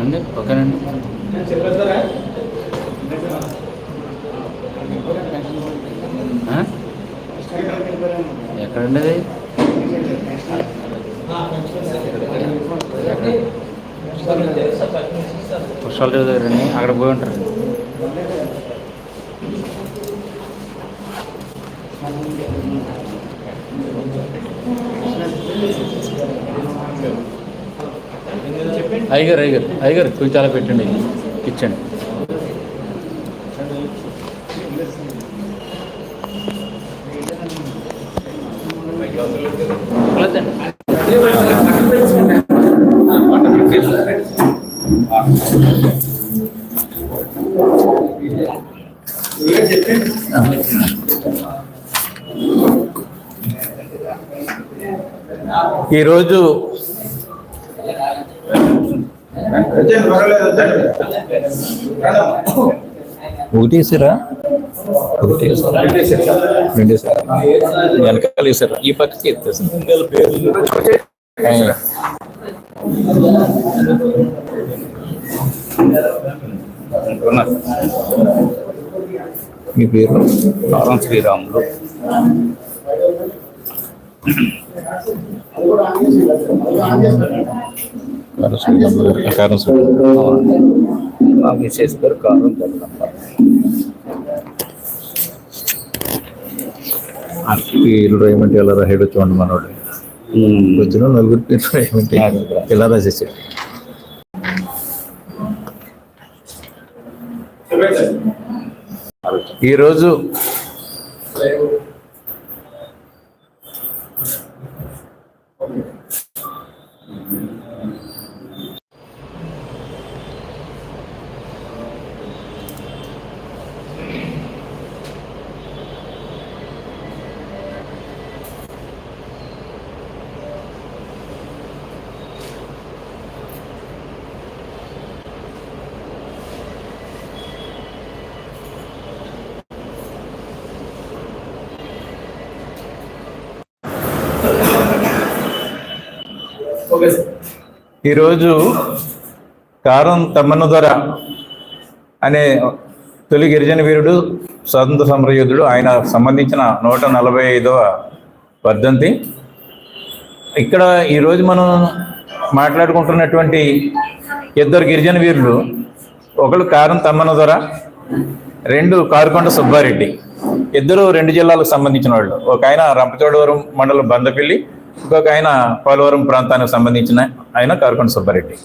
అండి ఓకేనండి ఎక్కడండి అది పుష్పాల దేవి దగ్గర అక్కడ పోయి ఉంటారు. అయ్యగారు అయ్యగారు అయ్యగారు కొంచెం పెట్టండి ఇచ్చండి లేదండి. ఈరోజు ఒకటేసారా? రెండు రెండేసారా వెనకాల వేసారా? ఈ పక్కకి ఎత్తేసారు? మీ పేరు? నారాయణ శ్రీరాములు. కారం మా మిసెస్ పేరు కారం జగదమ్మ పేర్లు రాయమంటే ఎలా రాయడు చూడండి మనోడు వచ్చిన నలుగురు పేర్లు రాయమంటే ఎలా రాసేసాడు ఈరోజు ఈరోజు కారం తమ్మను దొర అనే తొలి గిరిజన వీరుడు స్వాతంత్ర సమరయోధుడు ఆయన సంబంధించిన నూట నలభై ఐదవ వర్ధంతి. ఇక్కడ ఈరోజు మనం మాట్లాడుకుంటున్నటువంటి ఇద్దరు గిరిజన వీరులు ఒకళ్ళు కారం తమ్మను దొర రెండు కారుకొండ సుబ్బారెడ్డి. ఇద్దరు రెండు జిల్లాలకు సంబంధించిన వాళ్ళు. ఒక ఆయన రంపచోడవరం మండలం బందపల్లి ఇంకొక ఆయన పోలవరం ప్రాంతానికి సంబంధించిన ఆయన కారుకొండ సుబ్బారెడ్డి.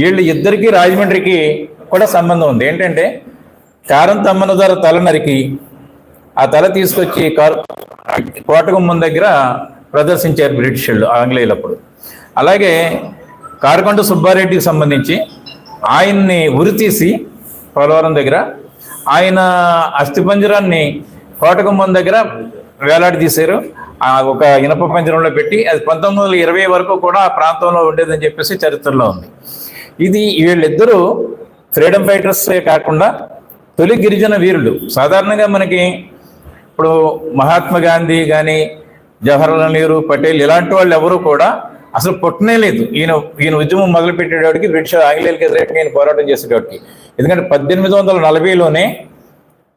వీళ్ళు ఇద్దరికి రాజమండ్రికి కూడా సంబంధం ఉంది. ఏంటంటే కారం తమ్మన ద్వారా తల నరికి ఆ తల తీసుకొచ్చి కారు కోటగుమ్మం దగ్గర ప్రదర్శించారు బ్రిటిష్ వాళ్ళు ఆంగ్లేయులు అప్పుడు అలాగే కార్కొండ సుబ్బారెడ్డికి సంబంధించి ఆయన్ని ఉరితీసి పోలవరం దగ్గర ఆయన అస్థిపంజరాన్ని కోటగుమ్మం దగ్గర వేలాడి తీశారు ఒక ఇనప పంజరంలో పెట్టి అది పంతొమ్మిది వందల ఇరవై వరకు కూడా ఆ ప్రాంతంలో ఉండేదని చెప్పేసి చరిత్రలో ఉంది. ఇది వీళ్ళిద్దరూ ఫ్రీడమ్ ఫైటర్స్ కాకుండా తొలి గిరిజన వీరులు. సాధారణంగా మనకి ఇప్పుడు మహాత్మా గాంధీ కానీ జవహర్లాల్ నెహ్రూ పటేల్ ఇలాంటి వాళ్ళు ఎవరూ కూడా అసలు పుట్టనే లేదు. ఈయన ఈయన ఉద్యమం మొదలుపెట్టేటోడికి బ్రిటిష్ ఆంగ్లేయులకి వ్యతిరేకంగా ఈయన పోరాటం చేసేటోడికి. ఎందుకంటే పద్దెనిమిది వందల నలభైలోనే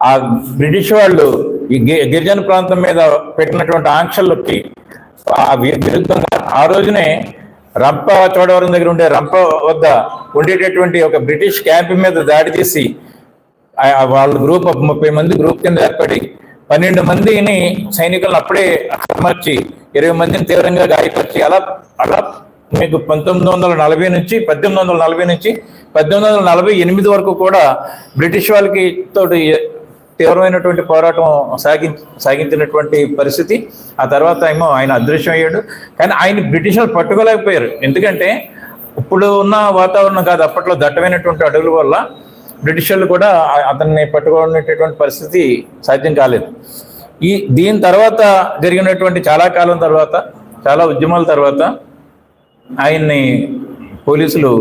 ఆ బ్రిటిష్ వాళ్ళు ఈ గిరిజన ప్రాంతం మీద పెట్టినటువంటి ఆంక్షలకి ఆ విరుద్ధంగా ఆ రోజునే రంప చోడవరం దగ్గర ఉండే రంప వద్ద ఉండేటటువంటి ఒక బ్రిటిష్ క్యాంప్ మీద దాడి చేసి వాళ్ళ గ్రూప్ ముప్పై మంది గ్రూప్ కింద ఏర్పడి పన్నెండు మందిని సైనికులను అప్పుడే అమర్చి ఇరవై మందిని తీవ్రంగా గాయపరిచి అలా అలా మీకు పంతొమ్మిది వందల నలభై నుంచి పద్దెనిమిది వందల నలభై నుంచి పద్దెనిమిది వందల నలభై ఎనిమిది వరకు కూడా బ్రిటిష్ వాళ్ళకి తోటి తీవ్రమైనటువంటి పోరాటం సాగి సాగించినటువంటి పరిస్థితి. ఆ తర్వాత ఏమో ఆయన అదృశ్యం అయ్యాడు. కానీ ఆయన బ్రిటిషర్లు పట్టుకోలేకపోయారు. ఎందుకంటే ఇప్పుడు ఉన్న వాతావరణం కాదు అప్పట్లో దట్టమైనటువంటి అడవుల వల్ల బ్రిటిషర్లు కూడా అతన్ని పట్టుకునేటటువంటి పరిస్థితి సాధ్యం కాలేదు. ఈ దీని తర్వాత జరిగినటువంటి చాలా కాలం తర్వాత చాలా ఉద్యమాల తర్వాత ఆయన్ని పోలీసులు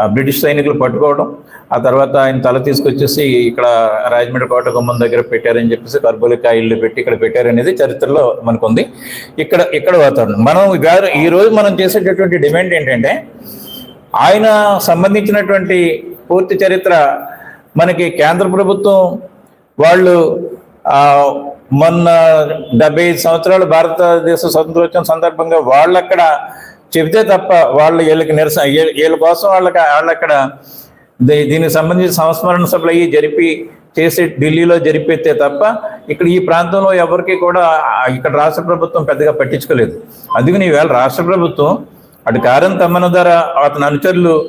ఆ, బ్రిటిష్ సైనికులు పట్టుకోవడం ఆ తర్వాత ఆయన తల తీసుకొచ్చేసి ఇక్కడ రాజమండ్రి కోట గుమ్మం దగ్గర పెట్టారని చెప్పేసి కర్బూలికా ఇల్లు పెట్టి ఇక్కడ పెట్టారనేది చరిత్రలో మనకుంది. ఇక్కడ ఇక్కడ వాతావరణం. మనం వేరే ఈ రోజు మనం చేసేటటువంటి డిమాండ్ ఏంటంటే ఆయన సంబంధించినటువంటి పూర్తి చరిత్ర మనకి కేంద్ర ప్రభుత్వం వాళ్ళు మొన్న డెబ్బై ఐదు సంవత్సరాలు భారతదేశ స్వతంత్రోత్సవం సందర్భంగా వాళ్ళక్కడ చెబితే తప్ప వాళ్ళు వీళ్ళకి నిరసన వీళ్ళ కోసం వాళ్ళకి వాళ్ళక్కడ దీనికి సంబంధించి సంస్మరణ సభలు అయ్యి జరిపి చేసి ఢిల్లీలో జరిపితే తప్ప ఇక్కడ ఈ ప్రాంతంలో ఎవరికి కూడా ఇక్కడ రాష్ట్ర ప్రభుత్వం పెద్దగా పట్టించుకోలేదు. అందుకని ఈవేళ రాష్ట్ర ప్రభుత్వం అటు కారం తమ్మన ధర అతని అనుచరులు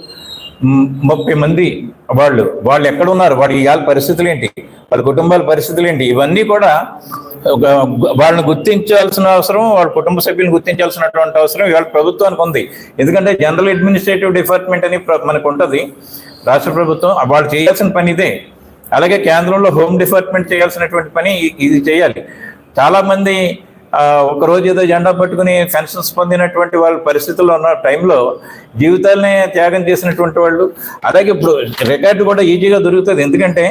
ముప్పై మంది వాళ్ళు వాళ్ళు ఎక్కడ ఉన్నారు వాడి ఇవాళ పరిస్థితులు ఏంటి వాళ్ళ కుటుంబాల పరిస్థితులు ఏంటి ఇవన్నీ కూడా ఒక వాళ్ళని గుర్తించాల్సిన అవసరం వాళ్ళ కుటుంబ సభ్యులను గుర్తించాల్సినటువంటి అవసరం ఇవాళ ప్రభుత్వానికి ఉంది. ఎందుకంటే జనరల్ అడ్మినిస్ట్రేటివ్ డిపార్ట్మెంట్ అని ప్ర- మనకు ఉంటుంది. రాష్ట్ర ప్రభుత్వం వాళ్ళు చేయాల్సిన పని ఇదే. అలాగే కేంద్రంలో హోమ్ డిపార్ట్మెంట్ చేయాల్సినటువంటి పని ఇది చేయాలి. చాలామంది ఒక రోజు ఏదో జెండా పట్టుకుని పెన్షన్స్ పొందినటువంటి వాళ్ళ పరిస్థితుల్లో ఉన్న టైంలో జీవితాలనే త్యాగం చేసినటువంటి వాళ్ళు అలాగే ఇప్పుడు రికార్డు కూడా ఈజీగా దొరుకుతుంది. ఎందుకంటే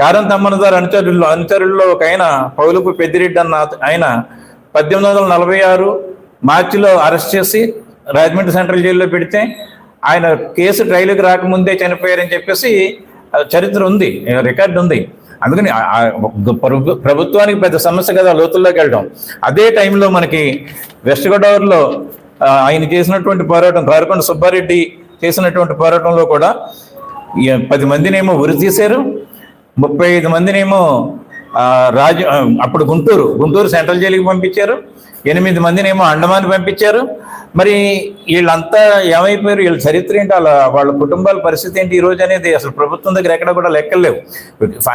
కారం తమ్మనదారు అనుచరుల్లో అనుచరుల్లో ఒక ఆయన పౌలుపు పెద్దిరెడ్డి అన్న ఆయన పద్దెనిమిది వందల నలభై ఆరు మార్చిలో అరెస్ట్ చేసి రాజమండ్రి సెంట్రల్ జైల్లో పెడితే ఆయన కేసు ట్రైల్కి రాకముందే చనిపోయారని చెప్పేసి చరిత్ర ఉంది రికార్డు ఉంది. అందుకని ప్రభుత్వానికి పెద్ద సమస్య కదా లోతుల్లోకి వెళ్ళడం. అదే టైంలో మనకి వెస్ట్ గోదావరిలో ఆయన చేసినటువంటి పోరాటం కారుకొండ సుబ్బారెడ్డి చేసినటువంటి పోరాటంలో కూడా పది మందినేమో ఉరి తీశారు ముప్పై ఐదు మందినేమో రాజ అప్పుడు గుంటూరు గుంటూరు సెంట్రల్ జైలుకి పంపించారు. ఎనిమిది మందినేమో అండమాన్ పంపించారు. మరి వీళ్ళంతా ఏమైపోయారు? వీళ్ళ చరిత్ర ఏంటి? వాళ్ళ వాళ్ళ కుటుంబాల పరిస్థితి ఏంటి? ఈ రోజు అనేది అసలు ప్రభుత్వం దగ్గర ఎక్కడ కూడా లెక్కలు లేవు.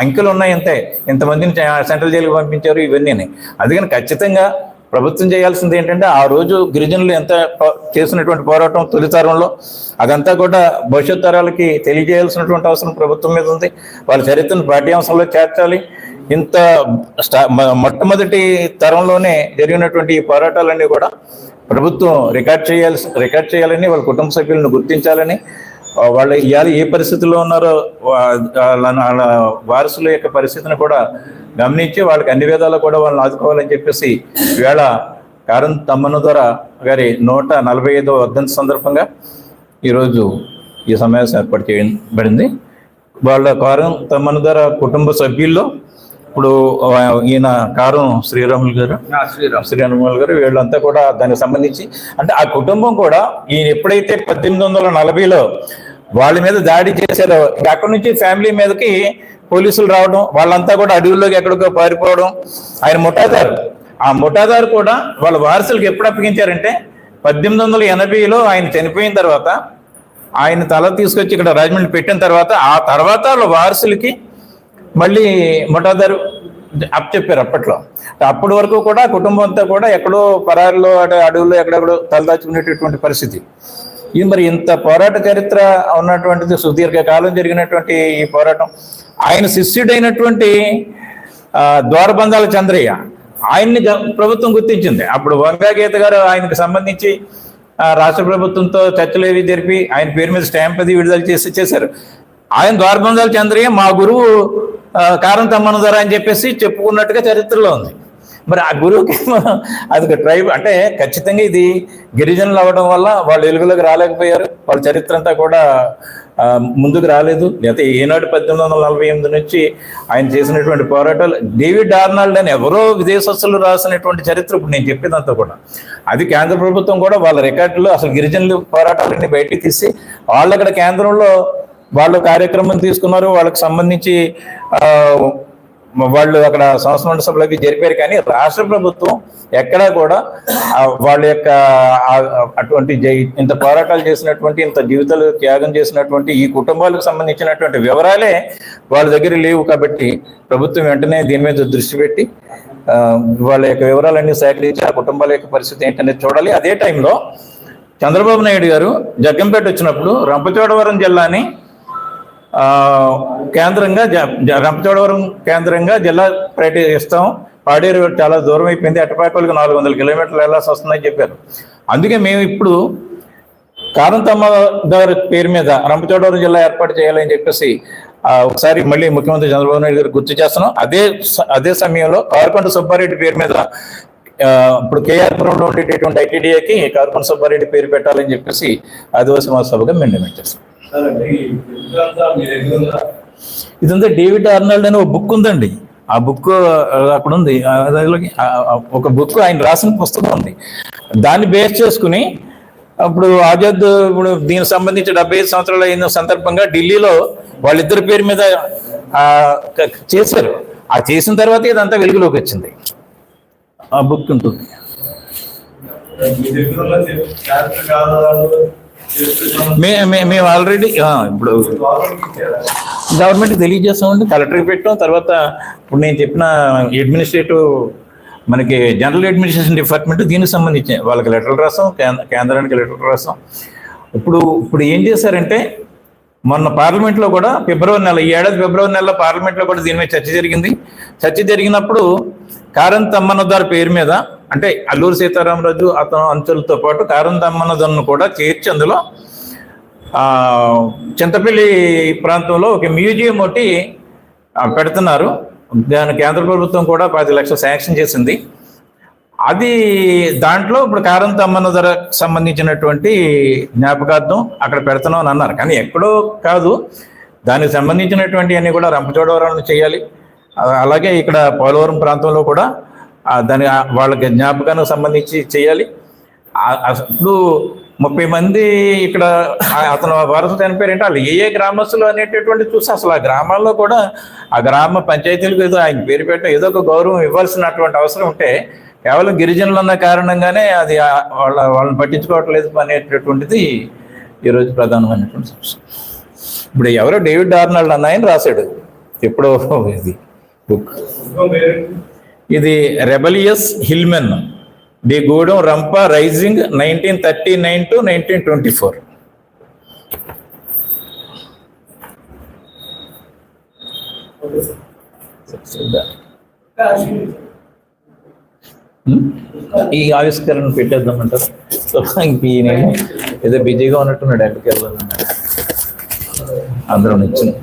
అంకెలు ఉన్నాయి అంతే. ఇంతమందిని సెంట్రల్ జైలుకి పంపించారు ఇవన్నీ అందుకని ఖచ్చితంగా ప్రభుత్వం చేయాల్సింది ఏంటంటే ఆ రోజు గిరిజనులు ఎంత చేసినటువంటి పోరాటం తొలితరంలో అదంతా కూడా భవిష్యత్ తరాలకి తెలియజేయాల్సినటువంటి అవసరం ప్రభుత్వం మీద ఉంది. వాళ్ళ చరిత్రను పాఠ్యాంశంలో చేర్చాలి. ఇంత స్టా- మొట్టమొదటి తరంలోనే జరిగినటువంటి ఈ పోరాటాలన్నీ కూడా ప్రభుత్వం రికార్డ్ చేయాల్సి రికార్డ్ చేయాలని వాళ్ళ కుటుంబ సభ్యులను గుర్తించాలని వాళ్ళు ఇవాళ ఏ పరిస్థితిలో ఉన్నారో వాళ్ళ వారసుల యొక్క పరిస్థితిని కూడా గమనించి వాళ్ళకి అన్ని విధాలు కూడా వాళ్ళని ఆదుకోవాలని చెప్పేసి ఈవేళ కారం తమ్మను ద్వారా గారి నూట నలభై ఐదో వర్ధంతి సందర్భంగా ఈరోజు ఈ సమావేశం ఏర్పాటు చేయబడింది. వాళ్ళ కారం తమ్మను ద్వారా కుటుంబ సభ్యుల్లో ఇప్పుడు ఈయన కారం శ్రీరాములు గారు? శ్రీరామ్ శ్రీరాములు. గారు వీళ్ళంతా కూడా దానికి సంబంధించి అంటే ఆ కుటుంబం కూడా ఈయన ఎప్పుడైతే పద్దెనిమిది వందల నలభైలో వాళ్ళ మీద దాడి చేశారో అక్కడి నుంచి ఫ్యామిలీ మీదకి పోలీసులు రావడం వాళ్ళంతా కూడా అడవుల్లోకి ఎక్కడికో పారిపోవడం ఆయన ముఠాదారు. ఆ ముఠాదారు కూడా వాళ్ళ వారసులకు ఎప్పుడు అప్పగించారంటే పద్దెనిమిది వందల ఎనభైలో ఆయన చనిపోయిన తర్వాత ఆయన తల తీసుకొచ్చి ఇక్కడ రాజమండ్రి పెట్టిన తర్వాత ఆ తర్వాత వాళ్ళ వారసులకి మళ్ళీ మొటాదారు అప్ చెప్పారు అప్పట్లో. అప్పటి వరకు కూడా కుటుంబం అంతా కూడా ఎక్కడో పరారిలో అడవుల్లో ఎక్కడెక్కడో తలదాచుకునేటటువంటి పరిస్థితి. ఇది మరి ఇంత పోరాట చరిత్ర ఉన్నటువంటిది సుదీర్ఘ కాలం జరిగినటువంటి ఈ పోరాటం ఆయన శిష్యుడైనటువంటి ద్వారబంధాల చంద్రయ్య ఆయన్ని ప్రభుత్వం గుర్తించింది. అప్పుడు వంగాగీత గారు ఆయనకు సంబంధించి రాష్ట్ర ప్రభుత్వంతో చర్చలు ఏవి జరిపి ఆయన పేరు మీద స్టాంప్ అది విడుదల చేసి చేశారు. ఆయన ద్వారబంధాల చంద్రయ్య మా గురువు కారణ కారం ధర అని చెప్పేసి చెప్పుకున్నట్టుగా చరిత్రలో ఉంది. మరి ఆ గురువుకి అది ఒక ట్రైబ్ అంటే ఖచ్చితంగా ఇది గిరిజనులు అవ్వడం వల్ల వాళ్ళు వెలుగులోకి రాలేకపోయారు. వాళ్ళ చరిత్ర అంతా కూడా ముందుకు రాలేదు. లేకపోతే ఏనాడు పద్దెనిమిది వందల నలభై ఎనిమిది నుంచి ఆయన చేసినటువంటి పోరాటాలు డేవిడ్ ఆర్నాల్డ్ అని ఎవరో విదేశస్తులు రాసినటువంటి చరిత్ర ఇప్పుడు నేను చెప్పేదంతా కూడా. అది కేంద్ర ప్రభుత్వం కూడా వాళ్ళ రికార్డులో అసలు గిరిజనులు పోరాటాలన్నీ బయటికి తీసి వాళ్ళు అక్కడ కేంద్రంలో వాళ్ళు కార్యక్రమం తీసుకున్నారు వాళ్ళకి సంబంధించి వాళ్ళు అక్కడ సంస్మరణ సభలకి జరిపారు కానీ రాష్ట్ర ప్రభుత్వం ఎక్కడా కూడా వాళ్ళ యొక్క అటువంటి జై- ఇంత పోరాటాలు చేసినటువంటి ఇంత జీవితాలు త్యాగం చేసినటువంటి ఈ కుటుంబాలకు సంబంధించినటువంటి వివరాలే వాళ్ళ దగ్గర లేవు కాబట్టి ప్రభుత్వం వెంటనే దీని మీద దృష్టి పెట్టి వాళ్ళ యొక్క వివరాలన్నీ సేకరించి ఆ కుటుంబాల యొక్క పరిస్థితి ఏంటనేది చూడాలి. అదే టైంలో చంద్రబాబు నాయుడు గారు జగ్గంపేట వచ్చినప్పుడు రంపచోడవరం జిల్లాని కేంద్రంగా జ- రంపచోడవరం కేంద్రంగా జిల్లా పర్యటిస్తాం పాడేరు చాలా దూరం అయిపోయింది. అటుపాకలకు నాలుగు వందల కిలోమీటర్లు వెళ్ళాల్సి వస్తుందని చెప్పారు. అందుకే మేము ఇప్పుడు కారంతమ్మ గారి పేరు మీద రంపచోడవరం జిల్లా ఏర్పాటు చేయాలని చెప్పేసి ఒకసారి మళ్ళీ ముఖ్యమంత్రి చంద్రబాబు నాయుడు గారు గుర్తు చేస్తున్నాం. అదే అదే సమయంలో కారుకొండ సుబ్బారెడ్డి పేరు మీద ఇప్పుడు కేఆర్పురంలో ఉండేటటువంటి ఐటీడీఏకి కారుకొండ సుబ్బారెడ్డి పేరు పెట్టాలని చెప్పేసి ఆదివాసీ మహాసభగా అమెండ్మెంట్ చేస్తాం ఇదంతా డేవిడ్ ఆర్నాల్డ్ అనే ఒక బుక్ ఉందండి. ఆ బుక్ అక్కడ ఉంది. ఒక బుక్ ఆయన రాసిన పుస్తకం ఉంది. దాన్ని బేస్ చేసుకుని అప్పుడు ఆజాద్ ఇప్పుడు దీనికి సంబంధించి డెబ్బై ఐదు సంవత్సరాలు అయిన సందర్భంగా ఢిల్లీలో వాళ్ళిద్దరి పేరు మీద చేశారు. ఆ చేసిన తర్వాత ఇదంతా వెలుగులోకి వచ్చింది. ఆ బుక్ ఉంటుంది. మేము ఆల్రెడీ ఇప్పుడు గవర్నమెంట్ తెలియజేస్తామండి కలెక్టర్కి పెట్టాం. తర్వాత ఇప్పుడు నేను చెప్పిన అడ్మినిస్ట్రేటివ్ మనకి జనరల్ అడ్మినిస్ట్రేషన్ డిపార్ట్మెంట్ దీనికి సంబంధించి వాళ్ళకి లెటర్లు రాస్తాం కేంద్ర కేంద్రానికి లెటర్లు రాస్తాం. ఇప్పుడు ఇప్పుడు ఏం చేశారంటే మొన్న పార్లమెంట్లో కూడా ఫిబ్రవరి నెల ఈ ఏడాది ఫిబ్రవరి నెలలో పార్లమెంట్లో కూడా దీని మీద చర్చ జరిగింది. చర్చ జరిగినప్పుడు కారం తమ్మనదారు పేరు మీద అంటే అల్లూరు సీతారామరాజు అతను అంచులతో పాటు కారం తమ్మనదన్ను కూడా చేర్చి అందులో చింతపల్లి ప్రాంతంలో ఒక మ్యూజియం ఒకటి పెడుతున్నారు. దాని కేంద్ర ప్రభుత్వం కూడా పది లక్షలు శాంక్షన్ చేసింది. అది దాంట్లో ఇప్పుడు కారం తమ్మన ధర సంబంధించినటువంటి జ్ఞాపకార్థం అక్కడ పెడతాను అని అన్నారు. కానీ ఎక్కడో కాదు. దానికి సంబంధించినటువంటి అన్ని కూడా రంపచోడవరంలో చేయాలి. అలాగే ఇక్కడ పోలవరం ప్రాంతంలో కూడా దాని వాళ్ళకి జ్ఞాపకానికి సంబంధించి చేయాలి. అసలు ఇప్పుడు ముప్పై మంది ఇక్కడ అతను వారసు చనిపోయారంటే వాళ్ళు ఏ ఏ గ్రామస్తులు అనేటటువంటి చూసి అసలు ఆ గ్రామాల్లో కూడా ఆ గ్రామ పంచాయతీలకు ఏదో ఆయన పేరు పెట్టడం ఏదో ఒక గౌరవం ఇవ్వాల్సినటువంటి అవసరం ఉంటే కేవలం గిరిజనులు ఉన్న కారణంగానే అది వాళ్ళ వాళ్ళని పట్టించుకోవట్లేదు అనేటటువంటిది ఈరోజు ప్రధానమైనటువంటి సమస్య. ఇప్పుడు ఎవరో డేవిడ్ ఆర్నాల్డ్ అన్న ఆయన రాశాడు. ఎప్పుడో ఇది బుక్. ఇది rebellious hillmen. The Gudem Rampa rising nineteen thirty nine to nineteen twenty four. ఈ ఆవిష్కరణ పెట్టేద్దామంటారు? ఈయన ఏదో బిజీగా ఉన్నట్టున్నాడు ఎక్కడికి వెళ్ళాలన్నాడు అందరం నచ్చింది